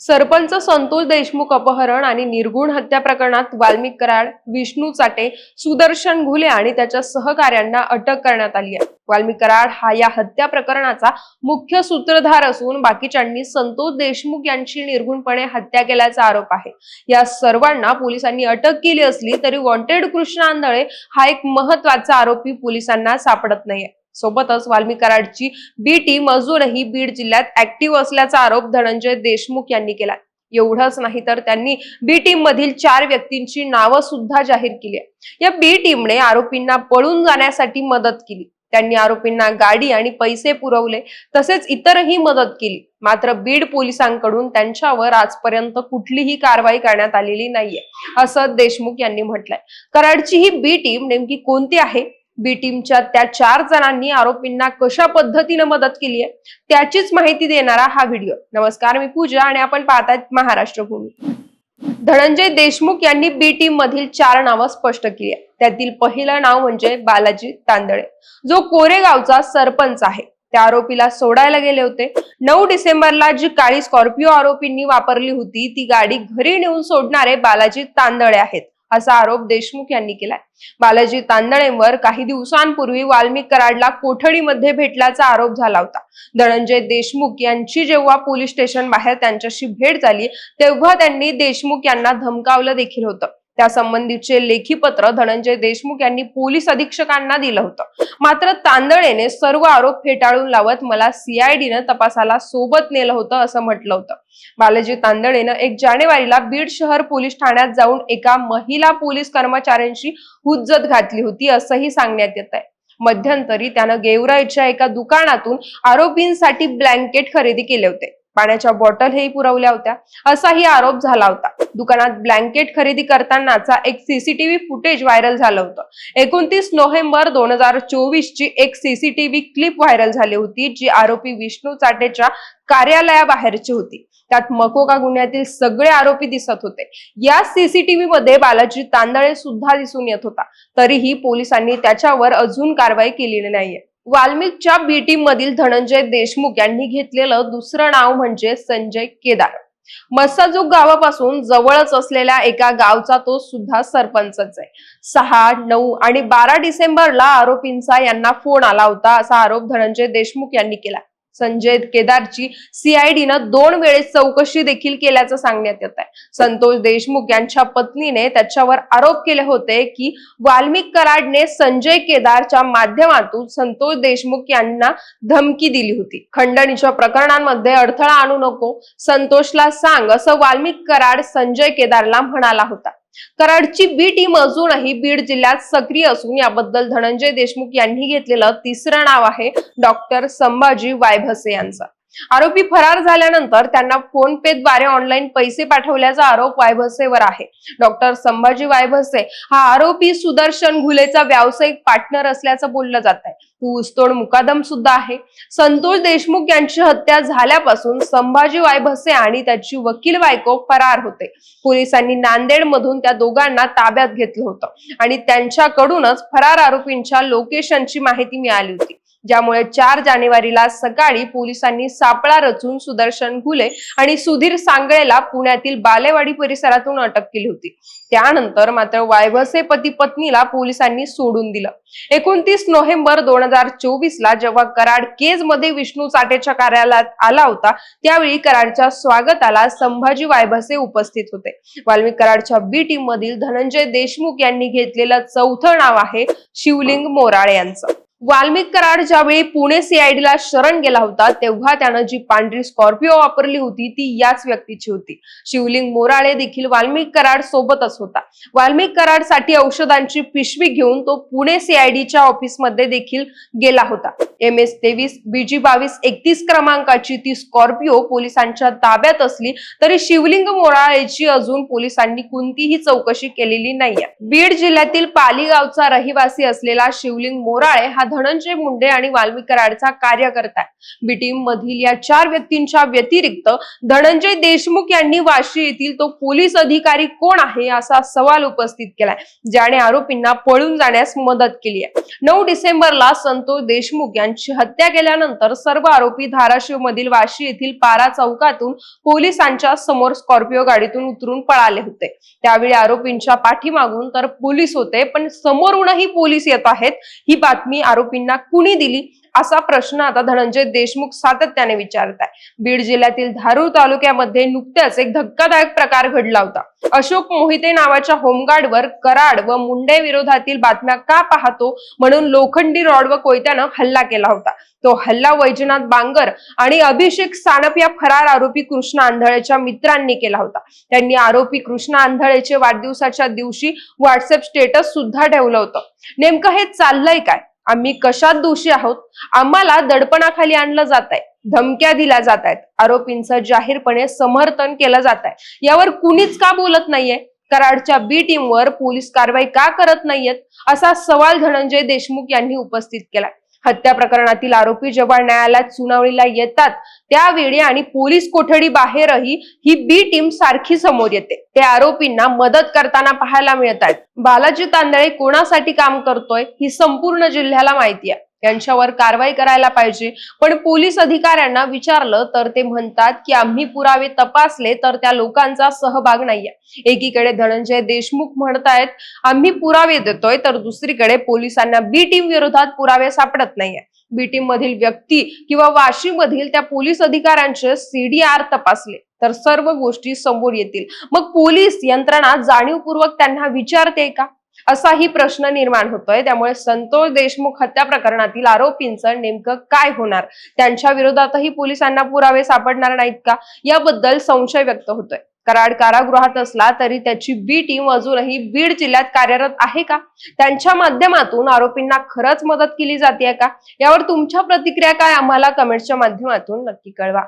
सरपंच संतोष देशमुख अपहरण आणि निर्गुण हत्या प्रकरणात वाल्मिक कराड विष्णू चाटे सुदर्शन घुले आणि त्याच्या सहकाऱ्यांना अटक करण्यात आली आहे. वाल्मिक कराड हा या हत्या प्रकरणाचा मुख्य सूत्रधार असून बाकीच्यांनी संतोष देशमुख यांची निर्गुणपणे हत्या केल्याचा आरोप आहे. या सर्वांना पोलिसांनी अटक केली असली तरी वॉन्टेड कृष्ण आंधळे हा एक महत्त्वाचा आरोपी पोलिसांना सापडत नाहीये. सोबतच वाल्मिक कराडची बी टीम अजूनही बीड जिल्ह्यात ऍक्टिव्ह असल्याचा आरोप धनंजय देशमुख यांनी केला. एवढंच नाही तर त्यांनी बी टीम मधील चार व्यक्तींची नावं सुद्धा जाहीर केली आहे या बी टीमने आरोपींना पळून जाण्यासाठी मदत केली. त्यांनी आरोपींना गाडी आणि पैसे पुरवले तसेच इतरही मदत केली. मात्र बीड पोलिसांकडून त्यांच्यावर आजपर्यंत कुठलीही कारवाई करण्यात आलेली नाहीये असं देशमुख यांनी म्हटलंय. कराडची ही बी टीम नेमकी कोणती आहे? बी टीमच्या त्या चार जणांनी आरोपींना कशा पद्धतीने मदत केली आहे त्याचीच माहिती देणारा हा व्हिडिओ नमस्कार मी पूजा आणि आपण पाहतायत महाराष्ट्र भूमी. धनंजय देशमुख यांनी बी टीम मधील चार नावं स्पष्ट केली त्यातील पहिलं नाव म्हणजे बालाजी तांदळे. जो कोरेगावचा सरपंच आहे. त्या आरोपीला सोडायला गेले होते. नऊ डिसेंबरला जी काळी स्कॉर्पिओ आरोपींनी वापरली होती ती गाडी घरी नेऊन सोडणारे बालाजी तांदळे आहेत. असा आरोप देशमुख यांनी केलाय. बालाजी तांदळेंवर काही दिवसांपूर्वी वाल्मिक कराडला कोठडीमध्ये भेटल्याचा आरोप झाला होता. धनंजय देशमुख यांची जेव्हा पोलीस स्टेशन बाहेर त्यांच्याशी भेट झाली तेव्हा त्यांनी देशमुख यांना धमकावलं देखील होतं. त्या संबंधीचे लेखी पत्र धनंजय देशमुख यांनी पोलीस अधीक्षकांना दिलं होतं. मात्र तांदळेने सर्व आरोप फेटाळून लावत मला सीआयडीनं तपासाला सोबत नेलं होतं असं म्हटलं होतं. बालाजी तांदळेनं एक जानेवारीला बीड शहर पोलीस ठाण्यात जाऊन एका महिला पोलीस कर्मचाऱ्यांशी हुज्जत घातली होती असंही सांगण्यात येत आहे. मध्यंतरी त्यानं गेवराईच्या एका दुकानातून आरोपींसाठी ब्लँकेट खरेदी केले होते. पाण्याच्या बॉटल पुरवल्या होत्या. असाही आरोप झाला होता. दुकानात ब्लँकेट खरेदी करतानाचा एक सीसीटीव्ही फुटेज व्हायरल झालं होतं. एकोणतीस नोव्हेंबर दोन हजार चोवीस ची एक सीसीटीव्ही क्लिप व्हायरल झाली होती जी आरोपी विष्णू चाटेच्या कार्यालयाबाहेरची होती. त्यात मकोका गुन्ह्यातील सगळे आरोपी दिसत होते. या सीसीटीव्ही मध्ये बालाजी तांदळे सुद्धा दिसून येत होता. तरीही पोलिसांनी त्याच्यावर अजून कारवाई केलेली नाहीये वाल्मिकच्या बी टीम मधील धनंजय देशमुख यांनी घेतलेलं दुसरं नाव म्हणजे संजय केदार. मस्साजूक गावापासून जवळच असलेल्या एका गावचा तो सुद्धा सरपंचच आहे. सहा नऊ आणि बारा डिसेंबरला आरोपींचा यांना फोन आला होता असा आरोप धनंजय देशमुख यांनी केला. संजय केदारची सीआयडीनं दोन वेळेस चौकशी देखील केल्याचं सांगण्यात येत आहे संतोष देशमुख यांच्या पत्नीने त्याच्यावर आरोप केले होते की वाल्मिक कराडने संजय केदारच्या माध्यमातून संतोष देशमुख यांना धमकी दिली होती. खंडणीच्या प्रकरणांमध्ये अडथळा आणू नको संतोषला सांग असं वाल्मिक कराड संजय केदारला म्हणाला होता. कराडची बी टीम अजूनही बीड जिल्ह्यात सक्रिय असून याबद्दल धनंजय देशमुख यांनी घेतलेलं तिसरं नाव आहे डॉक्टर संभाजी वायभसे यांचं. आरोपी फरार झाल्यानंतर त्यांना फोन पे द्वारे ऑनलाईन पैसे पाठवल्याचा आरोप वायभसेवर आहे. डॉक्टर संभाजी वायभसे हा आरोपी सुदर्शन घुलेचा व्यावसायिक पार्टनर असल्याचं बोललं जात आहे. ऊसतोड मुकादम सुद्धा आहे. संतोष देशमुख यांची हत्या झाल्यापासून संभाजी वायभसे आणि त्याची वकील बायको फरार होते. पोलिसांनी नांदेड मधून त्या दोघांना ताब्यात घेतलं होतं आणि त्यांच्याकडूनच फरार आरोपींच्या लोकेशनची माहिती मिळाली होती. ज्यामुळे चार जानेवारीला सकाळी पोलिसांनी सापळा रचून सुदर्शन घुले आणि सुधीर सांगळेला पुण्यातील बालेवाडी परिसरातून अटक केली होती. त्यानंतर मात्र वायभसे पती पत्नीला पोलिसांनी सोडून दिलं. एकोणतीस नोव्हेंबर दोन हजार चोवीस ला जेव्हा कराड केजमध्ये विष्णू चाटेच्या कार्यालयात आला होता त्यावेळी कराडच्या स्वागताला संभाजी वायभसे उपस्थित होते. वाल्मिक कराडच्या बी टीम मधील धनंजय देशमुख यांनी घेतलेलं चौथं नाव आहे शिवलिंग मोराळे यांचं. वाल्मिक कराड ज्यावेळी पुणे सीआयडीला शरण गेला होता तेव्हा त्यानं जी पांढरी स्कॉर्पिओ वापरली होती ती याच व्यक्तीची होती. शिवलिंग मोराळे देखील वाल्मिक कराड सोबतच होता. वाल्मिक कराडसाठी औषधांची पिशवी घेऊन तो पुणे सीआयडीच्या ऑफिसमध्ये देखील गेला होता. एम एस तेवीस बीजी बावीस एकतीस क्रमांकाची ती स्कॉर्पिओ पोलिसांच्या ताब्यात असली तरी शिवलिंग मोराळेची अजून पोलिसांनी कोणतीही चौकशी केलेली नाहीये. बीड जिल्ह्यातील पाली गावचा रहिवासी असलेला शिवलिंग मोराळे हा धनंजय मुंडे आणि वाल्मिक कराडचा कार्यकर्ता आहे. बी टीम मधील या चार व्यक्तींच्या व्यतिरिक्त धनंजय देशमुख यांनी वाशी येथील तो पोलीस अधिकारी कोण आहे असा सवाल उपस्थित केलाय ज्याने आरोपींना पळून जाण्यास मदत केली आहे. नऊ डिसेंबरला संतोष देशमुख यांची हत्या केल्यानंतर सर्व आरोपी धाराशिव मधील वाशी येथील पारा चौकातून पोलिसांच्या समोर स्कॉर्पिओ गाडीतून उतरून पळाले होते. त्यावेळी आरोपींच्या पाठीमागून तर पोलीस होते पण समोरूनही पोलीस येत आहेत ही बातमी आरोपींना कुणी दिली असा प्रश्न आता धनंजय देशमुख सातत्याने विचारत आहे बीड जिल्ह्यातील धारूर तालुक्यामध्ये नुकत्याच एक धक्कादायक प्रकार घडला होता. अशोक मोहिते नावाच्या होमगार्डवर कराड व मुंडे विरोधातील बातम्या का पाहतो म्हणून लोखंडी रॉड व कोयत्यानं हल्ला केला होता. तो हल्ला वैजनाथ बांगर आणि अभिषेक सानप या फरार आरोपी कृष्ण आंधळेच्या मित्रांनी केला होता. त्यांनी आरोपी कृष्ण आंधळेचे वाढदिवसाच्या दिवशी व्हॉट्सअप स्टेटस सुद्धा ठेवलं होतं. नेमकं हे चाललंय काय? आम्ही कशात दोषी आहोत? आम्हाला दडपणाखाली आणलं जात आहे धमक्या दिल्या जात आहेत आरोपींचं जाहीरपणे समर्थन केलं जात आहे यावर कुणीच का बोलत नाहीये? कराडच्या बी टीमवर पोलीस कारवाई का करत नाहीयेत? असा सवाल धनंजय देशमुख यांनी उपस्थित केलाय. हत्या प्रकरणातील आरोपी जेव्हा न्यायालयात सुनावणीला येतात त्यावेळी आणि पोलीस कोठडी बाहेरही ही बी टीम सारखी समोर येते. ते आरोपींना मदत करताना पाहायला मिळत आहेत. बालाजी तांदळे कोणासाठी काम करतोय ही संपूर्ण जिल्ह्याला माहिती आहे. यांच्यावर कारवाई करायला पाहिजे. पण पोलीस अधिकाऱ्यांना विचारलं तर ते म्हणतात की आम्ही पुरावे तपासले तर त्या लोकांचा सहभाग नाहीये. एकीकडे धनंजय देशमुख म्हणतायत आम्ही पुरावे देतोय तर दुसरीकडे पोलिसांना बी टीम विरोधात पुरावे सापडत नाहीये. बी टीम मधील व्यक्ती किंवा वाशी मधील त्या पोलीस अधिकाऱ्यांचे सीडीआर तपासले. तर सर्व गोष्टी समोर येतील. मग पोलीस यंत्रणा जाणीवपूर्वक त्यांना विचारते का? असाही प्रश्न निर्माण होतोय. त्यामुळे संतोष देशमुख हत्या प्रकरणातील आरोपींचं नेमकं काय होणार? त्यांच्या विरोधातही पोलिसांना पुरावे सापडणार नाहीत का? याबद्दल संशय व्यक्त होतोय. कराड कारागृहात असला तरी त्याची बी टीम अजूनही बीड जिल्ह्यात कार्यरत आहे का? त्यांच्या माध्यमातून आरोपींना खरंच मदत केली जाते का? यावर तुमच्या प्रतिक्रिया काय? आम्हाला कमेंटच्या माध्यमातून नक्की कळवा.